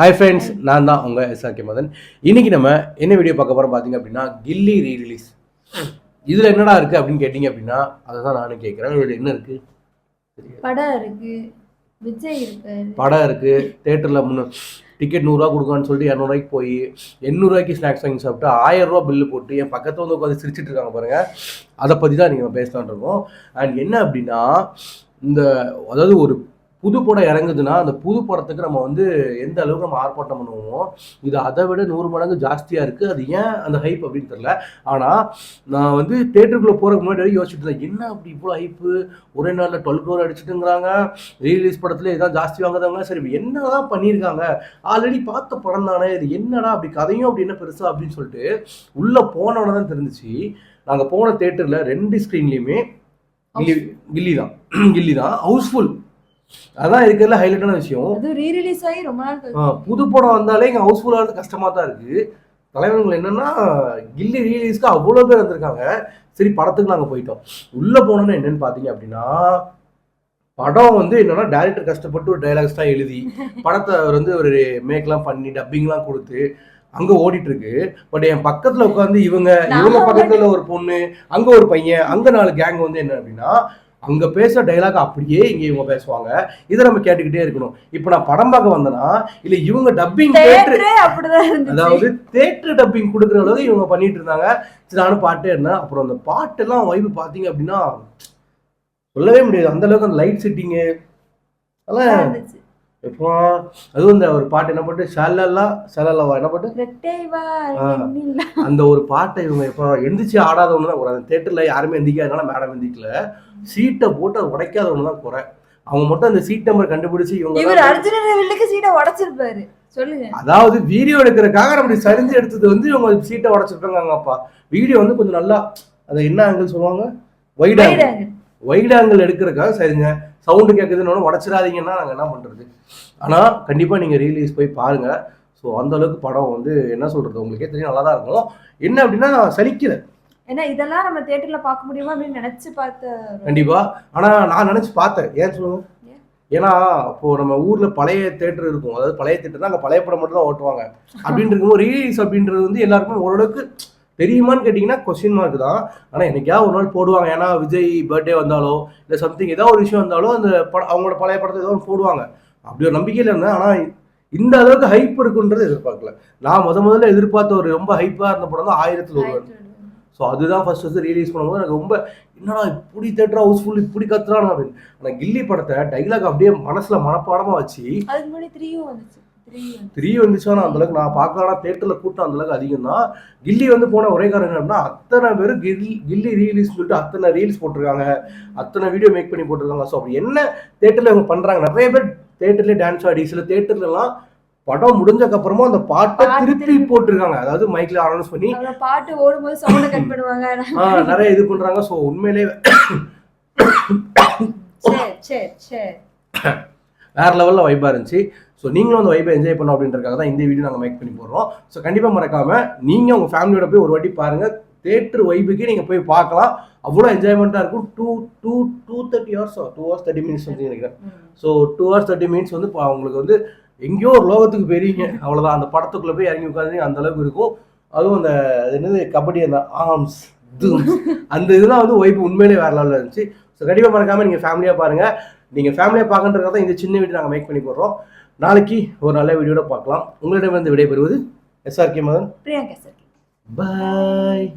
Hi friends நான் தான் உங்கள் எஸ்ஆர்கே மதன். இன்னைக்கு நம்ம என்ன வீடியோ பார்க்க போகிறோம் பார்த்தீங்க அப்படின்னா கில்லி ரீ ரிலீஸ் இதில் என்னடா இருக்குது அப்படின்னு கேட்டிங்க அப்படின்னா அதை தான் நானும் கேட்குறேன். இதில் என்ன இருக்குது படம் இருக்கு. விஜய் படம் இருக்குது தேட்டரில் முன்னூ டிக்கெட் நூறுரூவா கொடுக்கான்னு சொல்லிட்டு இரநூறுவாய்க்கு போய் எண்ணூறுவாய்க்கு ஸ்நாக்ஸ் வாங்கி சாப்பிட்டு ஆயிரம் ரூபா பில்லு போட்டு என் பக்கத்தில் வந்து உட்காந்து சிரிச்சிட்டு இருக்காங்க பாருங்கள் அதை பற்றி தான் நீங்கள் பேசலான் இருக்கோம். அண்ட் என்ன அப்படின்னா இந்த அதாவது ஒரு புது படம் இறங்குதுன்னா அந்த புது படத்துக்கு நம்ம வந்து எந்த அளவுக்கு நம்ம ஆர்ப்பாட்டம் பண்ணுவோமோ இது அதை விட நூறு மடங்கு ஜாஸ்தியாக இருக்குது அது ஏன் அந்த ஹைப் அப்படின்னு தெரில ஆனால் நான் வந்து தேட்டருக்குள்ளே போகிறதுக்கு முன்னாடி வரைக்கும் யோசிச்சுட்டு இருந்தேன் என்ன அப்படி இவ்வளோ ஹைப்பு ஒரே நாளில் டுவெல் க்ரோர் அடிச்சுட்டுங்கிறாங்க. ரீலீஸ் படத்தில் இதான் ஜாஸ்தி வாங்குறாங்க சரி என்ன தான் பண்ணியிருக்காங்க? ஆல்ரெடி பார்த்த படம் தானே இது என்னடா அப்படி கதையும் அப்படி என்ன பெருசா அப்படின்னு சொல்லிட்டு உள்ளே போனோட தான் தெரிஞ்சிச்சு. நாங்கள் போன தேட்டரில் ரெண்டு ஸ்க்ரீன்லேயுமே கில்லி கில்லி தான் கில்லி தான் ஹவுஸ்ஃபுல் அதான் இருக்கிறதுல ஹைலைட்டான விஷயம். ஆகி ரொம்ப நாள் புது படம் வந்தாலே இங்கே ஹவுஸ்ஃபுல்லாக இருந்து கஷ்டமாக தான் இருக்குது தலைவர்கள் என்னன்னா கில்லி ரீலீஸ்க்கு அவ்வளோ பேர் வந்திருக்காங்க. சரி படத்துக்கு நாங்கள் போயிட்டோம். உள்ளே போனோன்னு என்னன்னு பார்த்தீங்க அப்படின்னா படம் வந்து என்னன்னா டேரக்டர் கஷ்டப்பட்டு ஒரு டைலாக்ஸ் தான் எழுதி படத்தை அவர் வந்து ஒரு மேக்லாம் பண்ணி டப்பிங்லாம் கொடுத்து அங்க ஓடிட்டு இருக்கு பட் என் பக்கத்துல உட்காந்து இவங்க இவங்க பக்கத்துல ஒரு பொண்ணு அங்க ஒரு பையன் அங்க நாலு கேங் வந்து என்ன அப்படின்னா அங்க பேசுற டைலாக் அப்படியே இங்க இவங்க பேசுவாங்க. இதை நம்ம கேட்டுக்கிட்டே இருக்கணும். இப்போ நான் படம் பார்க்க வந்தேனா இல்ல இவங்க டப்பிங் அதாவது தேட்டர் டப்பிங் கொடுக்குற அளவுக்கு இவங்க பண்ணிட்டு இருந்தாங்க. சரி நானும் பாட்டே இருந்தேன். அப்புறம் அந்த பாட்டெல்லாம் வைப்பு பார்த்தீங்க அப்படின்னா சொல்லவே முடியாது. அந்த அளவுக்கு அந்த லைட் செட்டிங்கு அதெல்லாம் இப்போ அதுவும் இந்த ஒரு பாட்டு என்ன பாட்டு? ஷலல்லா ஷலல்லவா? என்ன பாட்டு. அந்த ஒரு பாட்டை இவங்க இப்போ எந்திரிச்சு ஆடாதவங்க தான் குறை. அந்த தேட்டரில் யாருமே எந்திக்காதனால மேடம் எந்திக்கல சீட்டை போட்டு அதை உடைக்காதவங்க தான் குறை. அவங்க மட்டும் அந்த சீட் நம்பர் கண்டுபிடிச்சு இவங்க இவர் அர்ஜுன வில்லுக்கு சீட்டை உடைச்சிருப்பாரு. சொல்லுங்க. அதாவது வீடியோ எடுக்கிறதுக்காக அப்படி சரிஞ்சு எடுத்தது வந்து இவங்க சீட்டை உடச்சிருக்காங்க அப்பா வீடியோ வந்து கொஞ்சம் நல்லா அதை என்ன ஆங்கிள் சொல்லுவாங்க? Wide angle. வைட் ஆங்கிள் எடுக்கிறதுக்காக சரிங்க சவுண்டு கேட்குதுன்னு உடச்சிடாதீங்கன்னா நாங்கள் என்ன பண்ணுறது ஆனால் கண்டிப்பாக நீங்கள் ரீலீஸ் போய் பாருங்கள் ஸோ அந்த அளவுக்கு படம் வந்து என்ன சொல்கிறது உங்களுக்கே தெரியும் நல்லா தான் இருக்கும். என்ன அப்படின்னா சலிக்கல. ஏன்னா இதெல்லாம் நம்ம தியேட்டர்ல பார்க்க முடியுமா அப்படின்னு நினைச்சு பார்த்த கண்டிப்பாக ஆனால் நான் நினச்சி பார்த்தேன். ஏன் சொல்லுங்க? ஏன்? ஏன்னா இப்போ நம்ம ஊரில் பழைய தேட்டர் இருக்கும். அதாவது பழைய தேட்டர் தான் அங்கே பழைய படம் மட்டும் தான் ஓட்டுவாங்க. அப்படின்னு இருக்கும்போது ரீலீஸ் அப்படின்றது வந்து எல்லாருக்குமே ஓரளவுக்கு தெரியுமான்னு கேட்டிங்கன்னா கொஸ்டின் மார்க் தான். ஆனால் என்னைக்காவது ஒரு நாள் போடுவாங்க. ஏன்னா விஜய் பர்த்டே வந்தாலோ இல்லை சம்திங் ஏதோ ஒரு விஷயம் வந்தாலும் அந்த பட அவங்களோட பழைய படத்தை ஏதோ ஒன்று போடுவாங்க. அப்படி ஒரு நம்பிக்கையில் இருந்தேன். ஆனால் இந்த அளவுக்கு ஹைப் இருக்குன்றது எதிர்பார்க்கல. நான் முத முதல்ல எதிர்பார்த்த ஒரு ரொம்ப ஹைப்பாக இருந்த படம் தான் ஆயிரத்தில் ஒருவன் ஸோ அதுதான் ஃபர்ஸ்ட் ஃபர்ஸ்ட் ரிலீஸ் பண்ணும்போது எனக்கு ரொம்ப என்னடா இப்படி தேட்டர் ஹவுஸ்ஃபுல் இப்படி கத்துறானு அப்படின்னு. ஆனால் கில்லி படத்தை டைலாக் அப்படியே மனசில் மனப்பாடமாக வச்சு வந்துச்சு த்ரீ வந்து த்ரீ வந்துச்சுன்னா அந்த அளவுக்கு நான் பார்க்கலாம் தேட்டரில் கூட்டம் அந்த அளவுக்கு அதிகம் தான் கில்லி வந்து போன ஒரே காரணம் என்ன அப்படின்னா அத்தனை பேர் கில்லி கில்லி ரீலீஸ் சொல்லிட்டு அத்தனை ரீல்ஸ் போட்டிருக்காங்க. அத்தனை வீடியோ மேக் பண்ணி போட்டிருக்காங்க. ஸோ அப்படி என்ன தேட்டரில் இவங்க பண்ணுறாங்க நிறைய பேர் தேட்டர்லேயே டான்ஸ் ஆடி சில தேட்டர்லலாம் படம் முடிஞ்சதுக்கு அப்புறமா அந்த பாட்டை திருப்பி போட்டிருக்காங்க. அதாவது மைக்ல அனௌன்ஸ் பண்ணி பாட்டு ஓடும்போது சவுண்ட கட் பண்ணுவாங்க. நிறைய இது பண்றாங்க. ஸோ உண்மையிலே வேற லெவலில் வைப்பாக இருந்துச்சு. ஸோ நீங்களும் அந்த வைப்பை என்ஜாய் பண்ணணும் அப்படின்றதுக்காக தான் இந்த வீடியோ நாங்கள் மேக் பண்ணி போடுறோம். ஸோ கண்டிப்பாக மறக்காம நீங்கள் உங்கள் ஃபேமிலியோட போய் ஒரு வாட்டி பாருங்கள் தேட்டர் வைப்புக்கே நீங்கள் போய் பார்க்கலாம். அவ்வளோ என்ஜாய்மெண்ட்டாக இருக்கும். Two two two thirty hours two hours thirty minutes வந்து நினைக்கிறேன் so two hours thirty minutes வந்து இப்போ உங்களுக்கு வந்து எங்கேயோ ஒரு லோகத்துக்கு பெரியீங்க அவ்வளோதான் அந்த படத்துக்குள்ளே போய் இறங்கி உட்காந்து அந்த அளவுக்கு இருக்கும். அதுவும் அந்த என்னது கபடி அந்த ஆர்ம்ஸ் அந்த இதெல்லாம் வந்து வைப்பு உண்மையிலே வேற லெவலில் இருந்துச்சு. ஸோ கண்டிப்பாக மறக்காமல் நீங்கள் ஃபேமிலியாக பாருங்கள் நீங்கள் ஃபேமிலியாக பார்க்கன்றதுக்காக தான் இந்த சின்ன வீடியோ நாங்கள் மேக் பண்ணி போடுறோம். நாளைக்கு ஒரு நல்ல வீடியோட பார்க்கலாம். உங்களிடம் வந்து விடைபெறுவது SRK Madan. Priyanka sir. Bye